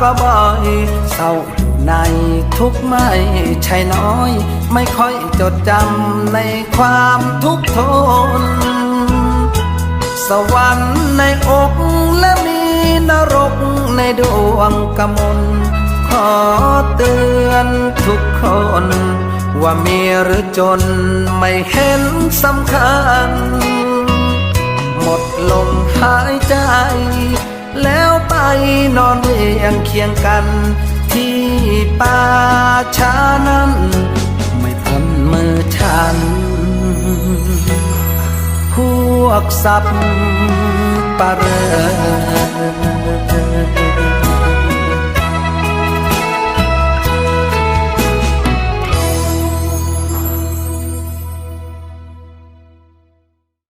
ก็บ่อยเศร้าในทุกไม่ใช่น้อย ไม่ค่อยจดจำในความทุกข์ทน สวรรค์ในอกและมีนรกในดวงกมลขอเตือนทุกคน ว่ามีหรือจนไม่เห็นสำคัญ หมดลมหายใจแล้ว นอนเรียงเคียงกัน ที่ป่าช้านั้น ไม่พ้นมือฉัน พวกสับปะเรอ